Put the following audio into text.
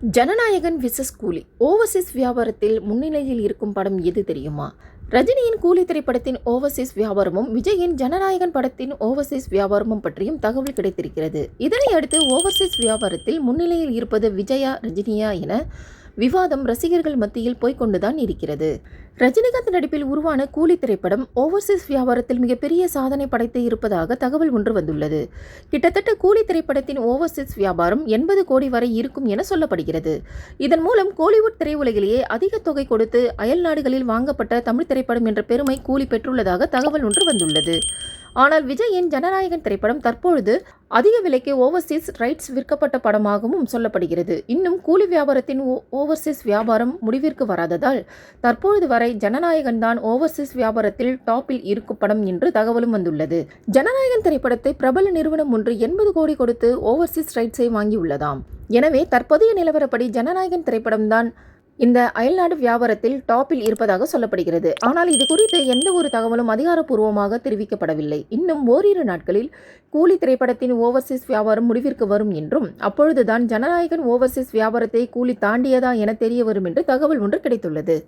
Jananayagan versus கூலி. Overseas வியாபாரத்தில் முன்னிலையில் இருக்கும் படம் எது தெரியுமா? ரஜினியின் கூலி திரைப்படத்தின் ஓவர்சீஸ் வியாபாரமும் விஜயின் ஜனநாயகன் படத்தின் ஓவர்சீஸ் வியாபாரமும் பற்றியும் தகவல் கிடைத்திருக்கிறது. இதனை அடுத்து ஓவர்சீஸ் வியாபாரத்தில் முன்னிலையில் இருப்பது விஜயா ரஜினியா என விவாதம் ரசிகர்கள் மத்தியில் போய்க்கொண்டுதான் இருக்கிறது. ரஜினிகாந்த் நடிப்பில் உருவான கூலி திரைப்படம் ஓவர்சீஸ் வியாபாரத்தில் மிகப்பெரிய சாதனை படைத்து இருப்பதாக தகவல் ஒன்று வந்துள்ளது. கிட்டத்தட்ட கூலி திரைப்படத்தின் ஓவர்சீஸ் வியாபாரம் எண்பது கோடி வரை இருக்கும் என சொல்லப்படுகிறது. இதன் மூலம் கோலிவுட் திரையுலகிலேயே அதிக தொகை கொடுத்து அயல் நாடுகளில் வாங்கப்பட்ட தமிழ் திரைப்படம் என்ற பெருமை கூலி பெற்றுள்ளதாக தகவல் ஒன்று வந்துள்ளது. ஆனால் விஜயின் ஜனநாயகன் திரைப்படம் தற்பொழுது அதிக விலைக்கு ஓவர்சீஸ் ரைட்ஸ் விற்கப்பட்ட படமாகவும் சொல்லப்படுகிறது. இன்னும் கூலி வியாபாரத்தின் ஓ- ஓவர்சீஸ் வியாபாரம் முடிவிற்கு வராததால் தற்பொழுது வரை ஜனநாயகன் தான் ஓவர்சீஸ் வியாபாரத்தில் டாப்பில் இருக்கும் படம் என்று தகவலும் வந்துள்ளது. ஜனநாயகன் திரைப்படத்தை பிரபல நிறுவனம் ஒன்று எண்பது கோடி கொடுத்து ஓவர்சீஸ் ரைட்ஸை வாங்கியுள்ளதாம். எனவே தற்போதைய நிலவரப்படி ஜனநாயகன் திரைப்படம்தான் இந்த அயல்நாடு வியாபாரத்தில் டாப்பில் இருப்பதாக சொல்லப்படுகிறது. ஆனால் இது குறித்து எந்த ஒரு தகவலும் அதிகாரப்பூர்வமாக தெரிவிக்கப்படவில்லை. இன்னும் ஓரிரு நாட்களில் கூலி திரைப்படத்தின் ஓவர்சீஸ் வியாபாரம் முடிவிற்கு வரும் என்றும் அப்பொழுதுதான் ஜனநாயகன் ஓவர்சீஸ் வியாபாரத்தை கூலி தாண்டியதா என தெரிய வரும் என்று தகவல் ஒன்று கிடைத்துள்ளது.